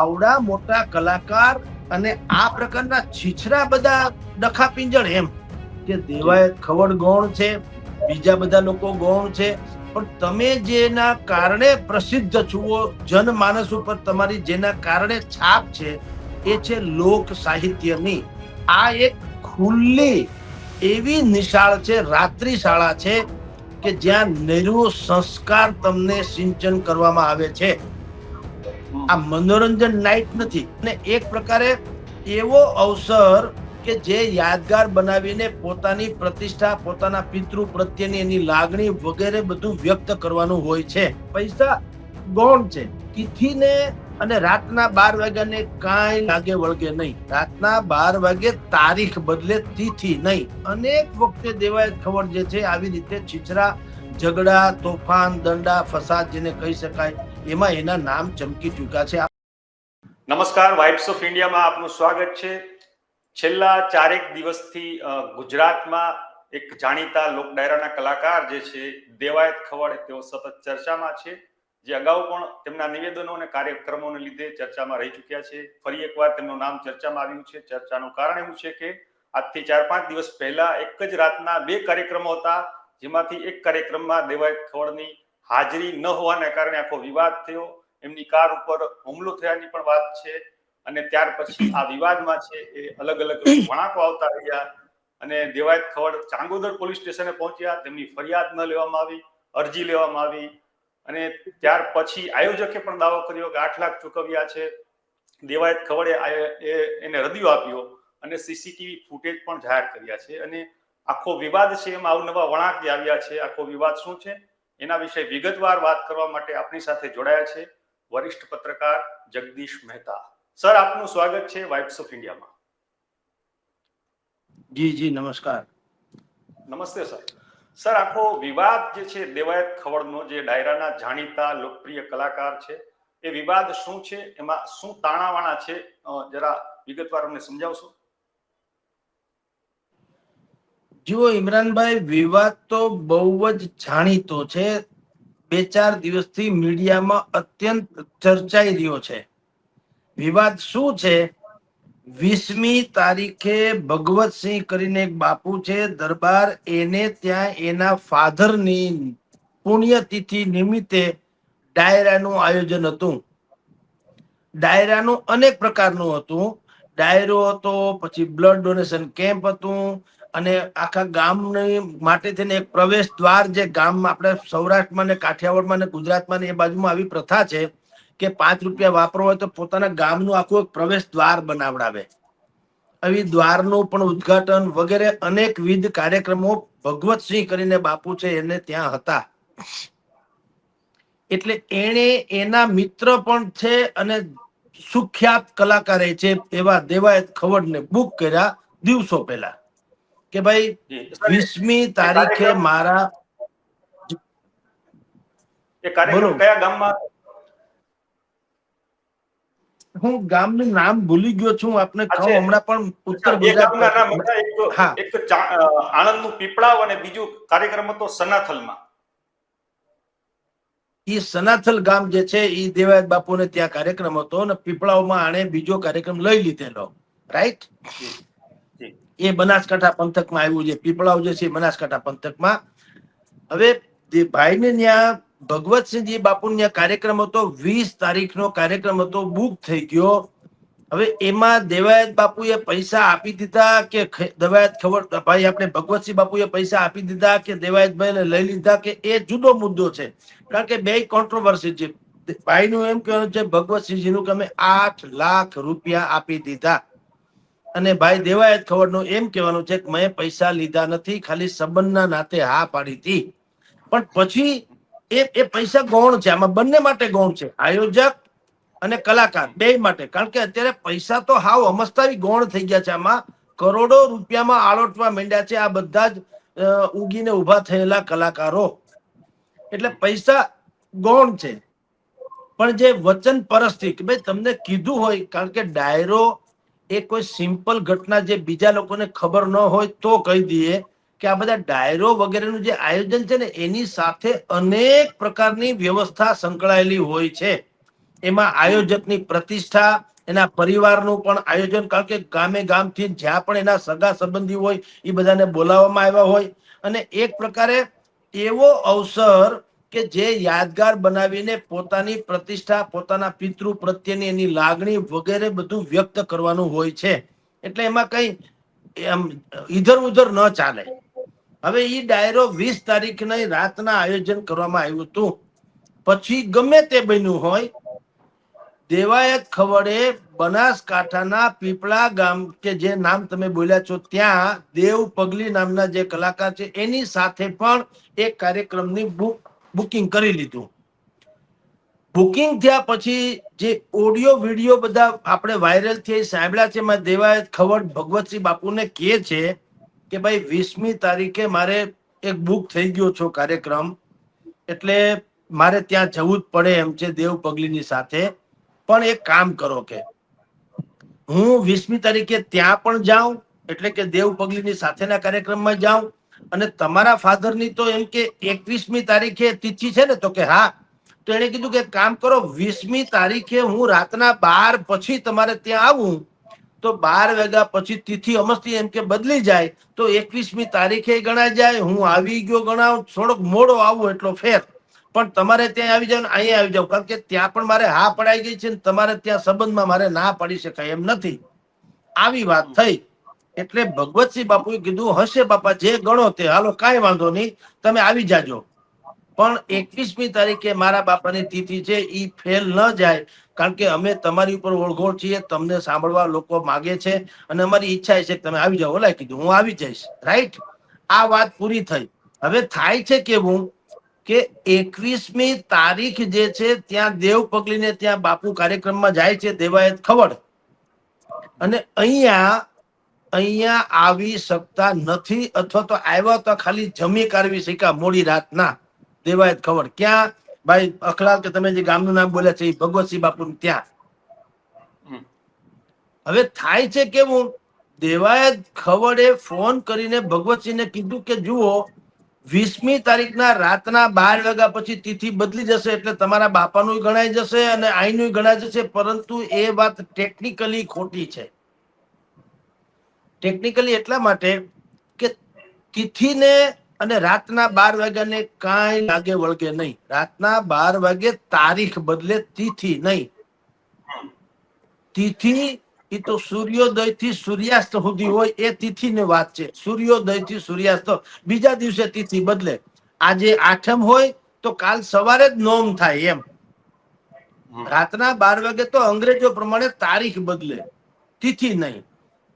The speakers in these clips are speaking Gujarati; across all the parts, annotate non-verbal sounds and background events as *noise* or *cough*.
આવડા મોટા કલાકાર અને આ પ્રકારના છીછરા બધા ડખા પિંજણ એમ કે દેવાયત ખવડ ગૌણ છે, બીજા બધા લોકો ગૌણ છે. પણ તમે જેના કારણે પ્રસિદ્ધ છો જનમાનસ ઉપર તમારી જેના કારણે છાપ છે, એ છે લોક સાહિત્યની. આ એક ખુલ્લી એવી નિશાળ છે, રાત્રિ શાળા છે, કે જ્યાં નિર્વો સંસ્કાર તમને સિંચન કરવામાં આવે છે. આ મનોરંજન નાઇટ નથી. અને એક પ્રકારે એવો અવસર કે જે યાદગાર બનાવીને પોતાની પ્રતિષ્ઠા, પોતાના પિતૃ પ્રત્યેની એની લાગણી વગેરે બધું વ્યક્ત કરવાનું હોય છે. પૈસા ગૌણ છે. તિથિને અને રાતના બાર વાગ્યાને કાંઈ લાગે વળગે નહીં. રાતના બાર વાગે તારીખ બદલે તિથિ નહીં. અનેક વખતે દેવાય ખબર જે છે, આવી રીતે છીછરા, ઝઘડા, તોફાન, દંડા, ફસાદ જેને કહી શકાય એમાં એના નામ ચમકી ચૂક્યા છે. નમસ્કાર વાઇબ્સ ઓફ ઇન્ડિયામાં આપનું સ્વાગત છે. છેલ્લા ચારેક દિવસથી ગુજરાતમાં એક જાણીતા લોક ડાયરાના કલાકાર જે છે, દેવાયત ખવડ તેઓ સતત ચર્ચામાં છે. જે અગાઉ પણ તેમના નિવેદનો અને કાર્યક્રમોને લીધે ચર્ચામાં રહી ચૂક્યા છે. ફરી એકવાર તેમનું નામ ચર્ચામાં આવ્યું છે. ચર્ચાનું કારણ એવું છે કે, આજથી ચાર પાંચ દિવસ પહેલા એક જ રાતના બે કાર્યક્રમો હતા, જેમાંથી એક કાર્યક્રમમાં દેવાયત ખવડની હાજરી ન હોવાને કારણે આખો વિવાદ થયો. એમની કાર ઉપર હુમલો થયાની પણ વાત છે અને ત્યાર પછી આ વિવાદમાં છે એ અલગ અલગ વળાંકો આવતા રહ્યા અને દેવાયત ખવડ ચાંગોદર પોલીસ સ્ટેશને પહોંચ્યા. તેમની ફરિયાદ ન લેવામાં આવી, અરજી લેવામાં આવી અને ત્યાર પછી આયોજકે પણ દાવો કર્યો કે આઠ લાખ ચૂકવ્યા છે. દેવાયત ખવડે એને રદિયો આપ્યો અને સીસીટીવી ફૂટેજ પણ જાહેર કર્યા છે અને આખો વિવાદ છે એમાં અવનવા વળાંક આવ્યા છે. આખો વિવાદ શું છે? એના વિશે વિગતવાર વાત કરવા માટે આપણી સાથે જોડાયા છે વરિષ્ઠ પત્રકાર જગદીશ મહેતા. સર આપનું સ્વાગત છે વાઇબ્સ ઓફ ઇન્ડિયામાં. જી જી નમસ્કાર. નમસ્તે સર. સર આખો વિવાદ જે છે દેવાયત ખવડનો જે ડાયરાના જાણીતા લોકપ્રિય કલાકાર છે એ વિવાદ શું છે? એમાં શું તાણાવાણા છે? જરા વિગતવાર અમને સમજાવશો? જુઓ, ઇમરાનભાઈ, વિવાદ તો બહુ જ જાણીતો છે. બે ચાર દિવસથી મીડિયામાં અત્યંત ચર્ચાઈ રહ્યો છે. વિવાદ શું છે? વીસમી તારીખે ભગવતસિંહ કરીને એક બાપુ છે. દરબાર એને ત્યાં એના ફાધરની પુણ્યતિથિ નિમિત્તે ડાયરાનું આયોજન હતું. ડાયરાનું અનેક પ્રકારનું હતું. ડાયરો હતો, પછી બ્લડ ડોનેશન કેમ્પ હતું અને આખા ગામની માટે થઈને એક પ્રવેશ દ્વાર જે ગામમાં આપણે સૌરાષ્ટ્રમાં ને કાઠિયાવાડમાં ને ગુજરાતમાં ને એ બાજુમાં આવી પ્રથા છે કે પાંચ રૂપિયા વાપરો હોય તો પોતાના ગામનું આખું એક પ્રવેશ દ્વાર બનાવડાવે. આવી દ્વારનું પણ ઉદ્ઘાટન વગેરે અનેકવિધ કાર્યક્રમો ભગવતસિંહ કરીને બાપુ છે એને ત્યાં હતા. એટલે એણે એના મિત્ર પણ છે અને સુખ્યાત કલાકારે છે એવા દેવાયત ખવડને બુક કર્યા દિવસો પહેલા. કે ભાઈ વીસમી તારીખે મારા એ. કયા ગામમાં? હું ગામનું નામ ભૂલી ગયો છું આપને કહું હમણાં પણ ઉત્તર ગુજરાત એક આણંદ આણંદનું પીપળાવ અને બીજું કાર્યક્રમ હતો સનાથલમાં. ઈ સનાથલ ગામ જે છે ઈ દેવાયત બાપુને ત્યાં કાર્યક્રમ હતો અને પીપળાવમાં આણે બીજો કાર્યક્રમ લઈ લીધેલો. રાઈટ એ બનાસકાંઠા પંથકમાં આવ્યું છે, પીપળાવ જે છે બનાસકાંઠા પંથકમાં. હવે જે ભાઈને ત્યાં ભગવતસિંહજી બાપુ ત્યાં કાર્યક્રમ હતો, વીસ તારીખનો કાર્યક્રમ હતો, બુક થઈ ગયો. હવે એમાં દેવાયત બાપુએ પૈસા આપી દીધા કે દેવાયત ખબર, ભાઈ આપણે ભગવતસિંહ બાપુએ પૈસા આપી દીધા કે દેવાયતભાઈને લઈ લીધા કે એ જુદો મુદ્દો છે. કારણ કે બે કોન્ટ્રોવર્સી છે. ભાઈનું એમ કહેવાનું છે, ભગવતસિંહજીનું કે અમે આઠ લાખ રૂપિયા આપી દીધા. અને ભાઈ દેવાયત ખવડનું એમ કહેવાનું છે કે મેં પૈસા લીધા નથી, ખાલી સંબંધના નાતે હા પાડી હતી. પણ પછી એ એ પૈસા ગૌણ છે, આમાં બંને માટે ગૌણ છે, આયોજક અને કલાકાર, બે માટે. કારણ કે અત્યારે પૈસા તો હાવ અમસ્તાવી ગૌણ થઈ ગયા છે આમાં. કરોડો રૂપિયામાં આળોટવા માંડ્યા છે આ બધા જ ઉગીને ઊભા થયેલા કલાકારો. એટલે પૈસા ગૌણ છે. પણ જે વચન પરસ્થી કે ભાઈ તમને કીધું હોય, કારણ કે ડાયરો એ કોઈ સિમ્પલ ઘટના જે બીજા લોકોને ખબર ન હોય તો કહી દઈએ કે આ બધા ડાયરો વગેરેનું જે આયોજન છે ને, એની સાથે અનેક પ્રકારની વ્યવસ્થા સંકળાયેલી હોય છે. એમાં આયોજકની પ્રતિષ્ઠા, એના પરિવારનું પણ આયોજન, કારણ કે ગામે ગામથી જ્યાં પણ એના સગા સંબંધી હોય એ બધાને બોલાવવામાં આવ્યા હોય. અને એક પ્રકારે એવો અવસર કે જે યાદગાર બનાવીને પોતાની પ્રતિષ્ઠા, પોતાના પિતૃ પ્રત્યેની એની લાગણી વગેરે બધું વ્યક્ત કરવાનું હોય છે. એટલે એમાં કઈ એમ ઈધર ઉધર ન ચાલે. હવે એ ડાયરો વીસ તારીખની રાતના આયોજન કરવામાં આવ્યું હતું. પછી ગમે તે બન્યું હોય, દેવાયત ખવડે બનાસકાંઠાના પીપળા ગામ કે જે નામ તમે બોલ્યા છો ત્યાં દેવ પગલી નામના જે કલાકાર છે, એની સાથે પણ એક કાર્યક્રમની બુક બુકિંગ કરી લીધું. બુકિંગ થયા પછી જે ઓડિયો, વીડિયો બધા આપણે વાયરલ થઈ સાંભળ્યા છે, એમાં દેવાયત ખવડ ભગવતસિંહ બાપુને કહે છે કે ભાઈ વીસમી તારીખે મારે એક બુક થઈ ગયો છો કાર્યક્રમ. એટલે મારે ત્યાં જવું જ પડે એમ છે દેવ પગલીની સાથે. પણ એક કામ કરો કે હું વીસમી તારીખે ત્યાં પણ જાઉં, એટલે કે દેવ પગલીની સાથેના કાર્યક્રમમાં જાઉં અને તમારા ફાધરની તો એમ કે એકવીસમી તારીખે તિથિ છે ને, તો કે હા. તો એણે કીધું કે કામ કરો, વીસમી તારીખે હું રાતના બાર પછી તમારે ત્યાં આવું. તો બાર વાગ્યા પછી તિથિ અમસ્તી એમ કે બદલી જાય, તો એકવીસમી તારીખે ગણાય જાય, હું આવી ગયો ગણાવ, થોડોક મોડો આવું એટલો ફેર. પણ તમારે ત્યાં આવી જાવ અહીંયા આવી જાવ, કારણ કે ત્યાં પણ મારે હા પડાઈ ગઈ છે ને, તમારે ત્યાં સંબંધમાં મારે ના પડી શકાય એમ નથી. આવી વાત થઈ. એટલે ભગવતસિંહ બાપુએ કીધું, હશે બાપા, જે ગણો તે. હાલો, કાંઈ વાંધો નહીં, તમે આવી જાજો. પણ એકવીસમી તારીખે મારા બાપાની તિથિ છે એ ફેલ ન જાય, કારણ કે અમે તમારી ઉપર ઓળઘોળ છીએ, તમને સાંભળવા લોકો માગે છે, અને અમારી ઈચ્છા છે કે તમે આવી જાઓ. ઓલા કીધું, હું આવી જઈશ. રાઈટ? આ વાત પૂરી થઈ. હવે થાય છે કેવું કે એકવીસમી તારીખ જે છે, ત્યાં દેવ પગલીને ત્યાં બાપુ કાર્યક્રમમાં જાય છે, દેવાયત ખવડ. અને અહીંયા અહીંયા આવી શકતા નથી અથવા તો આવ્યા તો ખાલી જમી કાઢવી શીખા મોડી રાતના. દેવાયત ખબર. ક્યાં? ભાઈ અખલાલ કે તમે જે ગામનું નામ બોલ્યા છે એ ભગવતસિંહ બાપુ ત્યાં. હવે થાય છે કેવું? દેવાયત ખવડે ફોન કરીને ભગવતસિંહને કીધું કે જુઓ વીસમી તારીખના રાતના બાર વાગ્યા પછી તિથિ બદલી જશે એટલે તમારા બાપાનું ગણાય જશે અને આઈનું ગણાય જશે પરંતુ એ વાત ટેકનિકલી ખોટી છે. ટેકનિકલી એટલા માટે કે તિથિને અને રાતના બાર વાગ્યાને કાંઈ લાગે વળગે નહીં. રાતના બાર વાગે તારીખ બદલે તિથિ નહીં. તિથિ એ તો સૂર્યોદયથી સૂર્યાસ્ત સુધી હોય એ તિથિની વાત છે. સૂર્યોદયથી સૂર્યાસ્ત. બીજા દિવસે તિથિ બદલે. આજે આઠમ હોય તો કાલ સવારે જ નોમ થાય એમ. રાતના બાર વાગે તો અંગ્રેજો પ્રમાણે તારીખ બદલે. તિથિ નહીં.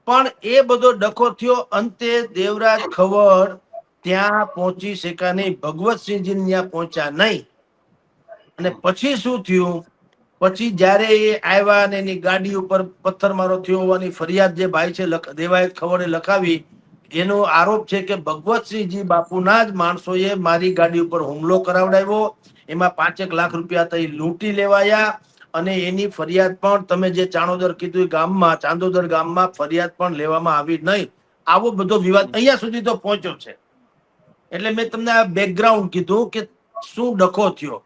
પણ એ બધો ડખો થયો, અંતે દેવરાજ ખવડ ત્યાં પહોંચી શક્યા નહીં. ભગવતસિંહજી ત્યાં પહોંચ્યા નહીં. અને પછી શું થયું? પછી જ્યારે એ આવ્યા અને એની ગાડી ઉપર પથ્થરમારો થયો હોવાની ફરિયાદ જે ભાઈ છે દેવાયત ખવડે લખાવી, એનો આરોપ છે કે ભગવતસિંહજી બાપુના જ માણસોએ મારી ગાડી ઉપર હુમલો કરાવડાવ્યો. એમાં પાંચેક લાખ રૂપિયા તઈ લૂંટી લેવાયા. અને એની ફરિયાદ પણ તમે જે ચાણોદર કીધું ગામમાં, ચાંદોદર ગામમાં ફરિયાદ પણ લેવામાં આવી નહીં. આવો બધો વિવાદ અહીંયા સુધી તો પહોંચ્યો છે. એટલે મેં તમને આ બેકગ્રાઉન્ડ કીધું કે શું ડખો થયો.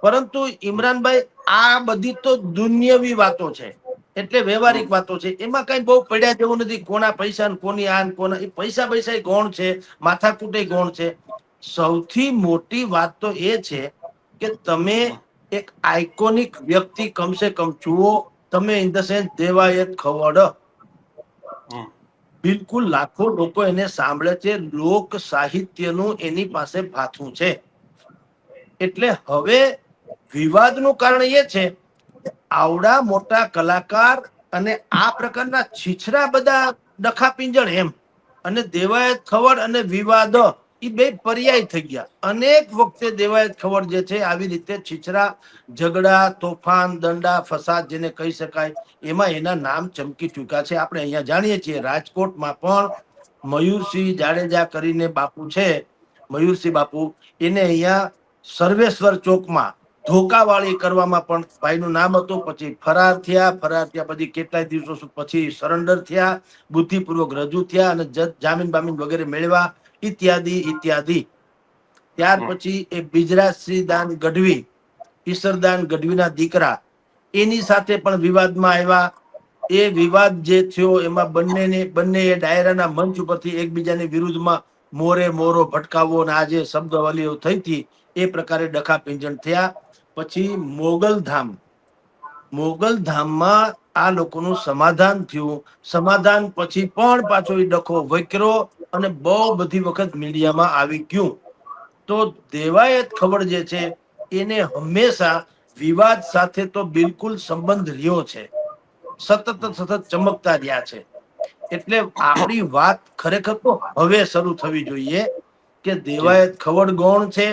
પરંતુ ઇમરાનભાઈ, આ બધી તો દુનિયાવી વાતો છે. એટલે વ્યવહારિક વાતો છે. એમાં કઈ બહુ પડ્યા જેવું નથી. કોના પૈસા કોની આન, કોના, એ પૈસા પૈસા ગૌણ છે. માથાકૂટે ગૌણ છે. સૌથી મોટી વાત તો એ છે કે તમે એક આઇકોનિક વ્યક્તિ કમસે કમ જુઓ તમે in the sense Devayat Khavad બિલકુલ લાખો લોકો એને સાંભળે છે લોક સાહિત્યનું એની પાસે ભાથું છે. એટલે હવે વિવાદનું કારણ એ છે આવડા મોટા કલાકાર અને આ પ્રકારના છીછરા બધા ડખાપિંજણ એમ. અને દેવાયત ખવડ અને વિવાદ એ બે પર્યાય થઈ ગયા. અનેક વખતે દેવાયત ખવડ જે છે, આવી રીતે છીછરા, ઝઘડા, તોફાન, દંડા, ફસાદ જેને કહી શકાય, એમાં એના નામ ચમકી ચૂક્યા છે. આપણે અહીંયા જાણીએ છીએ રાજકોટમાં પણ મયુરસિંહ જાડેજા કરીને બાપુ છે. મયુરસિંહ બાપુ, એને અહીંયા સર્વેશ્વર ચોકમાં ધોકાવાળી કરવામાં પણ ભાઈનું નામ હતું. પછી ફરાર થયા ફરાર થયા પછી કેટલાય દિવસો પછી સરેન્ડર થયા, બુદ્ધિપૂર્વક રજૂ થયા અને જામીન બામીન વગેરે મેળવ્યા. ઇત્યાદિ ઇત્યાદિ. ત્યાર પછી એ બિજરાજસિંહ દાન ગઢવી ઈશ્વરદાન ગઢવીના દીકરા. એની સાથે પણ વિવાદમાં આવ્યા. એ વિવાદ જે થયો એમાં બંનેને બંને એ ડાયરાના મંચ ઉપરથી એકબીજાની વિરુદ્ધમાં મોરે મોરો ભટકાવો અને આ જે શબ્દવલીઓ થઈ હતી એ પ્રકારે ડખા પિંજણ થયા. પછી મોગલધામ મોગલધામમાં આ લોકોનું સમાધાન થયું. સમાધાન પછી પણ પાછો એ ડખો વકરો અને બહુ બધી વખત મીડિયામાં આવી ગયું. તો દેવાયત ખબર જે છે, એને હંમેશા વિવાદ સાથે તો બિલકુલ સંબંધ રહ્યો છે. સતત સતત ચમકતા રહ્યા છે. એટલે આપણી વાત ખરેખર તો હવે શરૂ થવી જોઈએ કે દેવાયત ખવડ ગૌણ છે,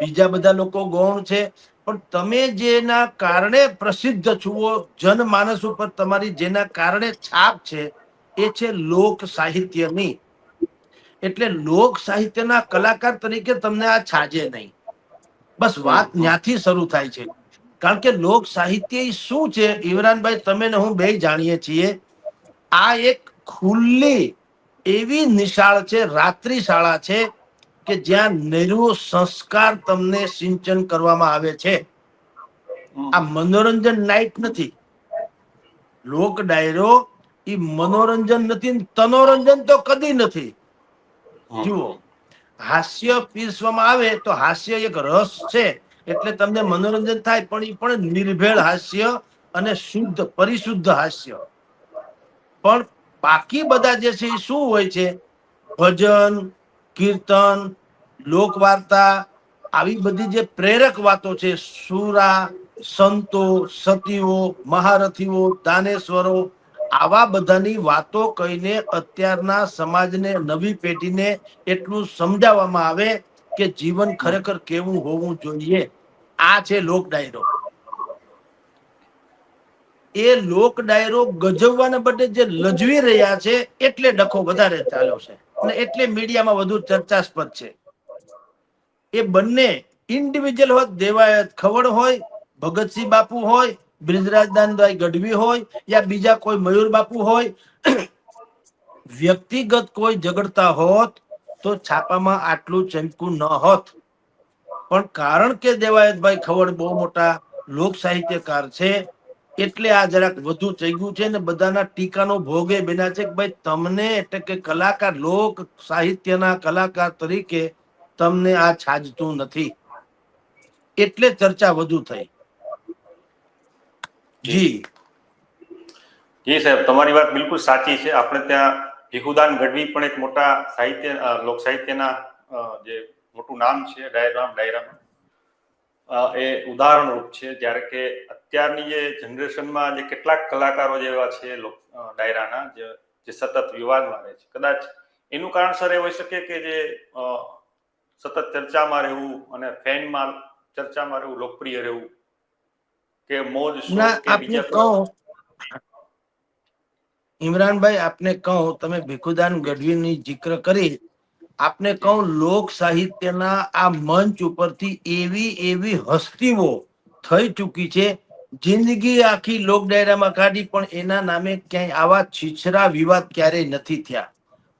બીજા બધા લોકો ગૌણ છે. પણ તમે જેના કારણે પ્રસિદ્ધ છુઓ જનમાનસ ઉપર તમારી જેના કારણે છાપ છે, એ છે લોક સાહિત્યની એટલે લોક સાહિત્યના કલાકાર તરીકે તમને આ છાજે નહીં. બસ વાત ત્યાંથી શરૂ થાય છે. કારણ કે લોક સાહિત્ય શું છે? ઇમરાનભાઈ તમે ને હું બે જાણીએ છીએ. આ એક ખુલ્લી એવી નિશાળ છે રાત્રિ શાળા છે કે જ્યાં નૈરો સંસ્કાર તમને સિંચન કરવામાં આવે છે. આ મનોરંજન નાઇટ નથી. લોક ડાયરો એ મનોરંજન નથી તનોરંજન તો કદી નથી. જુઓ, હાસ્ય પીરસવામાં આવે તો હાસ્ય એક રસ છે, એટલે તમને મનોરંજન થાય, પણ એ પણ નિર્ભેળ હાસ્ય અને શુદ્ધ, પરિશુદ્ધ હાસ્ય. પણ બાકી બધા જે છે એ શું હોય છે? ભજન, કીર્તન, લોકવાર્તા, આવી બધી જે પ્રેરક વાતો છે, સુરા, સંતો, સતીઓ, મહારથીઓ, દાનેશ્વરો આવા બધાની વાતો કહીને અત્યારના સમાજને નવી પેઢીને એટલું સમજાવવામાં આવે કે જીવન ખરેખર કેવું હોવું જોઈએ. આ છે લોક ડાયરો. એ લોક ડાયરો ગજવવાના બદલે જે લજવી રહ્યા છે એટલે ડખો વધારે ચાલ્યો છે અને એટલે મીડિયામાં વધુ ચર્ચાસ્પદ છે. એ બંને ઇન્ડિવિજ્યુઅલ હોય દેવાયત ખવડ હોય, ભગતસિંહ બાપુ હોય બ્રિજરાજદાનભાઈ ગઢવી હોય યા બીજા કોઈ મયુર બાપુ હોય, *clears throat* વ્યક્તિગત કોઈ ઝઘડતા હોત તો છાપામાં આટલું ચમકું ન હોત. પણ કારણ કે દેવાયતભાઈ ખવડ બહુ મોટા લોક સાહિત્યકાર છે, એટલે આ જરાક વધુ થઈ છે ને બધાના ટીકાનો ભોગે બન્યા છે કે ભાઈ તમને એટલે કે કલાકાર, લોક સાહિત્યના કલાકાર તરીકે તમને આ છાજતું નથી. એટલે ચર્ચા વધુ થઈ. જી. જી. સાહેબ, તમારી વાત બિલકુલ સાચી છે. આપણે ત્યાં ભીખુદાન ગઢવી પણ એક મોટા સાહિત્ય લોક સાહિત્યના જે મોટું નામ છે ડાયરામ. ડાયરામ એ ઉદાહરણ રૂપ છે, જ્યારે કે અત્યારની જે જનરેશનમાં જે કેટલાક કલાકારો જેવા છે ડાયરાના, જે જે સતત વિવાદમાં રહે છે. કદાચ એનું કારણસર એ હોઈ શકે કે જે સતત ચર્ચામાં રહેવું અને ફેનમાં ચર્ચામાં રહેવું, લોકપ્રિય રહેવું કે મોજ ના આપને કહું. ઇમરાનભાઈ આપને કહું તમે ભીખુદાન ગઢવીની જિક્ર કરી. આપને કહું લોક સાહિત્યના આ મંચ ઉપરથી એવી એવી હસ્તીઓ થઈ ચૂકી છે. જિંદગી આખી લોક ડાયરામાં કાઢી પણ એના નામે ક્યાંય આવા છીછરા વિવાદ ક્યારેય નથી થયા.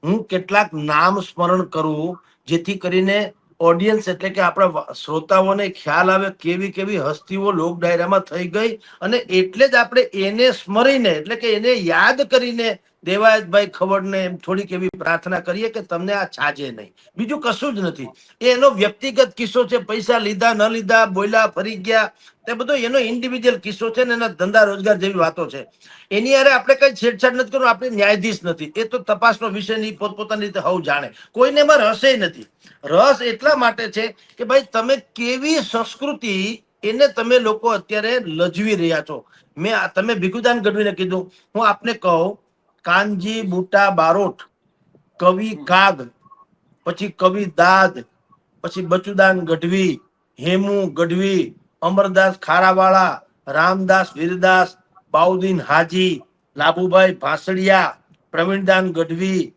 હું કેટલાક નામ સ્મરણ કરું જેથી કરીને ઓડિયન્સ એટલે કે આપણા શ્રોતાઓને ખ્યાલ આવે કેવી કેવી હસ્તીઓ લોક ડાયરામાં થઈ ગઈ અને એટલે જ આપણે એને સ્મરીને, એટલે કે એને યાદ કરીને દેવાયતભાઈ ખવડને એમ થોડીક એવી પ્રાર્થના કરીએ કે તમને આ છાજે નહીં. બીજું કશું જ નથી. એ એનો વ્યક્તિગત કિસ્સો છે, પૈસા લીધા, ન લીધા, બોલ્યા, ફરી ગયા, તે બધો એનો ઇન્ડિવિજ્યુઅલ કિસ્સો છે ને એના ધંધા રોજગાર જેવી વાતો છે. એની અરે આપણે કઈ છેડછાડ નથી કરવું આપણે ન્યાયાધીશ નથી. એ તો તપાસનો વિષય નહીં, પોતપોતાની રીતે હવ જાણે. કોઈને એમાં રસે નથી. રસ એટલા માટે છે કે ભાઈ તમે કેવી સંસ્કૃતિ એને તમે લોકો અત્યારે લજવી રહ્યા છો. મેં તમે ભીખુદાન ગઢવીને કીધું, હું આપને કહું કાનજી બુટા બારોટ, કવિ કાગ, પછી કવિ દાદ, પછી બચુદાન ગઢવી, હેમુ ગઢવી, અમરદાસ ખારાવાળા, રામદાસ વીરદાસ, બાઉદ્દીન હાજી, લાભુભાઈ ભાસડિયા, પ્રવીણદાન ગઢવી,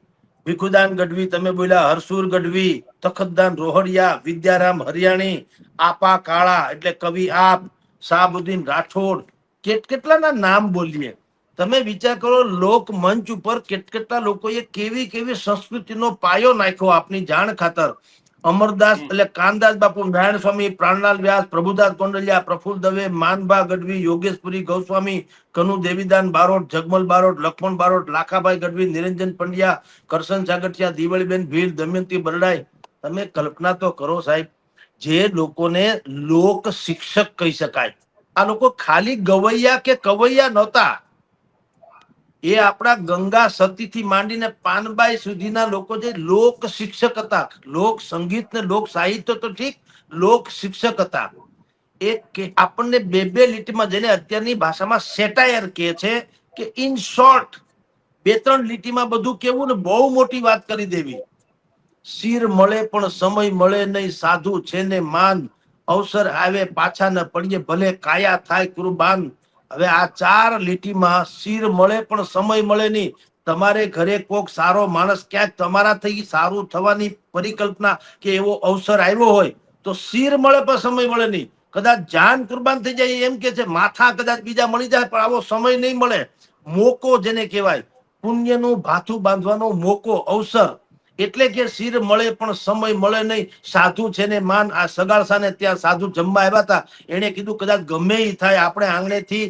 ભીખુદાન ગઢવી, તમે બોલ્યા હરસુર ગઢવી, તખતદાન રોહડિયા, વિદ્યારામ હરિયાણી, આપા કાળા, એટલે કવિ આપ, શાહબુદ્દીન રાઠોડ કેટ કેટલાના નામ બોલીએ? તમે વિચાર કરો લોક મંચ ઉપર કેટ કેટલા લોકોએ કેવી કેવી સંસ્કૃતિનો પાયો નાખ્યો આપની જાણ ખાતર? અમરદાસ એટલે કાનદાસ બાપુ નારાયણ સ્વામી પ્રાણલાલ વ્યાસ પ્રભુદાસ કોંડલિયા પ્રફુલ દવે માનભા ગઢવી યોગેશપુરી ગૌસ્વામી કનુ દેવીદાન બારોટ જગમલ બારોટ લક્ષ્મણ બારોટ લાખાભાઈ ગઢવી નિરંજન પંડ્યા કરશન સાગઠિયા દિવાળીબેન ભીલ દમયંતી બરડાઈ. તમે કલ્પના તો કરો સાહેબ જે લોકોને લોક શિક્ષક કહી શકાય. આ લોકો ખાલી ગવૈયા કે કવૈયા નહોતા. એ આપણા ગંગા સતીથી માંડીને પાનબાઈ સુધીના લોકો જે લોક શિક્ષક હતા, લોક સંગીત ને લોક સાહિત્ય તો ઠીક, લોક શિક્ષક હતા. એ કે આપણને બે બે લીટીમાં જેને અત્યારની ભાષામાં સેટાયર કહે છે કે ઇન શોર્ટ બે ત્રણ લીટીમાં બધું કેવું ને બહુ મોટી વાત કરી દેવી. શિર મળે પણ સમય મળે નહીં, સાધુ છે ને માન. અવસર આવે પાછા ન પડીએ, ભલે કાયા થાય કુરબાન. હવે આ ચાર લીટીમાં શીર મળે પણ સમય મળે નહીં. તમારે ઘરે કોક સારો માણસ ક્યાંક તમારા થઈ સારું થવાની પરિકલ્પના કે એવો અવસર આવ્યો હોય તો શીર મળે પણ સમય મળે નહીં. કદાચ જાન કુરબાન થઈ જાય એમ કે છે, માથા કદાચ બીજા મળી જાય પણ આવો સમય નહીં મળે. મોકો જેને કહેવાય, પુણ્યનું ભાથું બાંધવાનો મોકો, અવસર એટલે કે શિર મળે પણ સમય મળે નહીં. સાધુ છે ને માન, આ સગાળસાને ત્યાં સાધુ જમવા આવ્યા હતા. એને કીધું, કદાચ ગમે એ થાય, આપણે આંગણેથી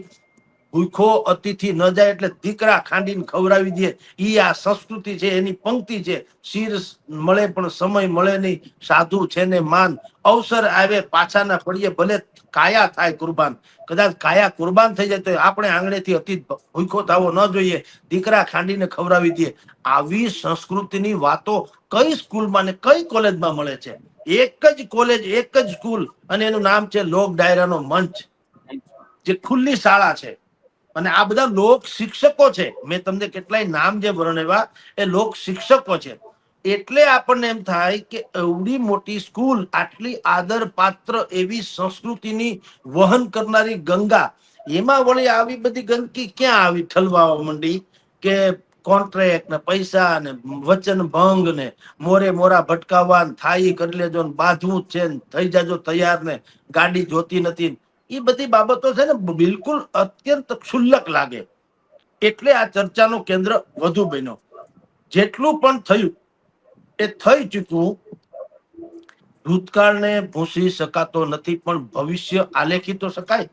ભૂખો અતિથિ ન જાય એટલે દીકરા ખાંડીને ખવડાવી દે. ઈ આ સંસ્કૃતિ છે, એની પંક્તિ છે. શિર મળે પણ સમય મળે નહીં. સાધુ છે ને માન. અવસર આવે પાછાના પડીએ ભલે કાયા થાય કુરબાન. કદાચ કાયા કુરબાન થઈ જાય તો આપણે આંગણેથી અતિ ભૂખો થવો ન જોઈએ. દીકરા ખાંડીને ખવડાવી દે. આવી સંસ્કૃતિની વાતો કઈ સ્કૂલમાં ને કઈ કોલેજમાં મળે છે? એક જ કોલેજ, એક જ સ્કૂલ અને એનું નામ છે લોક ડાયરાનો મંચ. જે ખુલ્લી શાળા છે. અને આ બધા લોક શિક્ષકો છે. મેં તમને કેટલાય નામ જે વર્ણવ્યા એ લોક શિક્ષકો છે. એટલે આપણને એમ થાય કે એવડી મોટી સ્કૂલ, આટલી આદર પાત્ર એવી સંસ્કૃતિની વહન કરનારી ગંગા, એમાં વળી આવી બધી ગંદકી ક્યાં આવી? ઠલવાવા માંડી કે કોન્ટ્રાક્ટ ને પૈસા ને વચન ભંગ ને મોરે મોરા ભટકાવવા થાય કરી લેજો ને બાંધવું છે થઈ જાજો તૈયાર ને ગાડી જોતી નથી એ બધી બાબતો છે ને બિલકુલ અત્યંત ક્ષુલ્લક લાગે. એટલે આ ચર્ચાનું કેન્દ્ર વધુ બન્યો. જેટલું પણ થયું, એ થઈ ચૂક્યું. ભૂતકાળને ભૂંસી શકાતો નથી, પણ ભવિષ્ય આલેખી તો શકાય.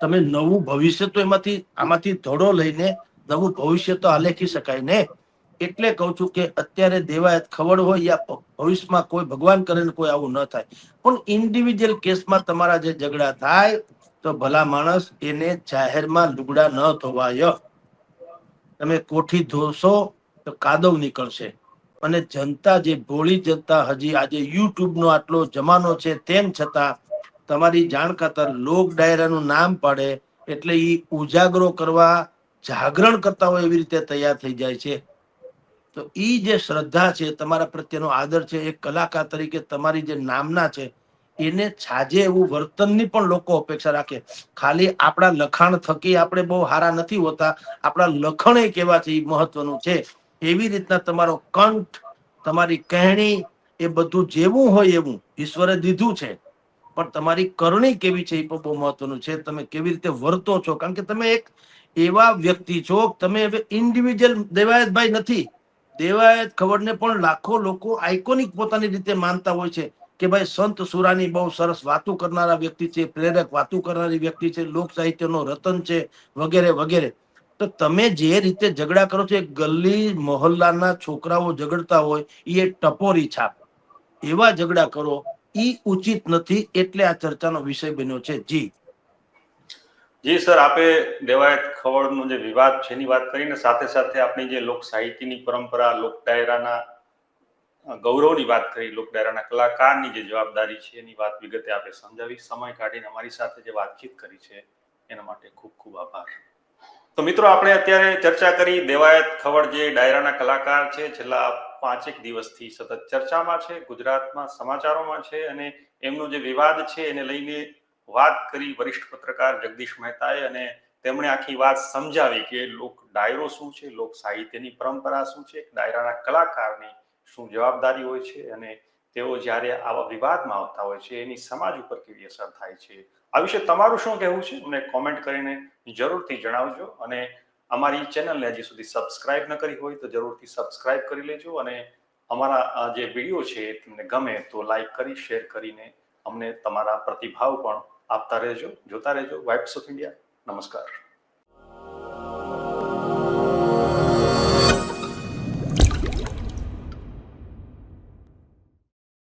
તમે નવું ભવિષ્ય તો એમાંથી, આમાંથી ધડો લઈને નવું ભવિષ્ય તો આલેખી શકાય ને? એટલે કહું છું કે અત્યારે દેવાયત ખબર હોય યા ભવિષ્યમાં કોઈ ભગવાન કરે કોઈ આવું ન થાય. પણ ઇન્ડિવિજ્યુઅલ કેસમાં તમારા જે ઝઘડા થાય, તો ભલા માણસ એને જાહેરમાં લુગડા ન ધોવાય. તમે કોઠી ધોશો, તો કાદવ નીકળશે. અને જનતા જે ભોળી જનતા હજી આજે યુટ્યુબ નો આટલો જમાનો છે, તેમ છતાં તમારી જાણ ખાતર લોક ડાયરાનું નામ પાડે, એટલે એ ઉજાગરો કરવા, જાગરણ કરતા હોય એવી રીતે તૈયાર થઈ જાય છે. તો એ જે શ્રદ્ધા છે, તમારા પ્રત્યેનો આદર છે, એક કલાકાર તરીકે તમારી જે નામના છે, એને છાજે એવું વર્તનની પણ લોકો અપેક્ષા રાખે. ખાલી આપણા લખાણ થકી આપણે બહુ હારા નથી હોતા, આપણા લખણ એ કેવા છે એ મહત્વનું છે. એવી રીતના તમારો કંઠ, તમારી કહેણી એ બધું જેવું હોય એવું ઈશ્વરે દીધું છે, પણ તમારી કરણી કેવી છે એ પણ બહુ મહત્વનું છે. તમે કેવી રીતે વર્તો છો? કારણ કે તમે એક એવા વ્યક્તિ છો, તમે હવે ઇન્ડિવિજ્યુઅલ દેવાયતભાઈ નથી. દેવાયત ખબરને પણ લાખો લોકો આઇકોનિક પોતાની રીતે માનતા હોય છે કે ભાઈ સંત સુરાની બહુ સરસ વાતો કરનારા વ્યક્તિ છે, પ્રેરક વાતો કરનારી વ્યક્તિ છે, લોક સાહિત્યનો રતન છે, વગેરે વગેરે. તો તમે જે રીતે ઝઘડા કરો છો, એ ગલ્લી મોહલ્લાના છોકરાઓ ઝઘડતા હોય એ ટપોરી છાપ. એવા ઝઘડા કરો, ઈ ઉચિત નથી એટલે આ ચર્ચાનો વિષય બન્યો છે. જી. જી સર, આપે દેવાયત ખવડનો જે વિવાદ છે એની વાત કરીને સાથે સાથે આપણી જે લોક સાહિત્યની પરંપરા, લોક ડાયરાના ગૌરવની વાત કરી, લોક ડાયરાના કલાકારની જે જવાબદારી છે એની વાત વિગતે આપે સમજાવી. સમય કાઢીને અમારી સાથે જે વાતચીત કરી છે એના માટે ખૂબ ખૂબ આભાર. તો મિત્રો, આપણે અત્યારે ચર્ચા કરી દેવાયત ખવડ જે ડાયરાના કલાકાર છે, છેલ્લા પાંચેક દિવસથી સતત ચર્ચામાં છે, ગુજરાતમાં સમાચારોમાં છે અને એમનો જે વિવાદ છે એને લઈને વાત કરી વરિષ્ઠ પત્રકાર જગદીશ મહેતાએ અને તેમણે આખી વાત સમજાવી કે લોક ડાયરો શું છે, લોક સાહિત્યની પરંપરા શું છે ડાયરાના કલાકારની શું જવાબદારી હોય છે અને તેઓ જ્યારે આવા વિવાદમાં આવતા હોય છે, એની સમાજ ઉપર કેવી અસર થાય છે. આ વિશે તમારું શું કહેવું છે? મને કોમેન્ટ કરીને જરૂરથી જણાવજો અને અમારી ચેનલને હજી સુધી સબસ્ક્રાઇબ ન કરી હોય તો જરૂરથી સબસ્ક્રાઇબ કરી લેજો અને અમારા જે વીડિયો છે તમને ગમે તો લાઈક કરી શેર કરીને અમને તમારા પ્રતિભાવ પણ આપતા રહેજો જોતા રહેજો. વાઇબ્સ ઓફ ઇન્ડિયા નમસ્કાર.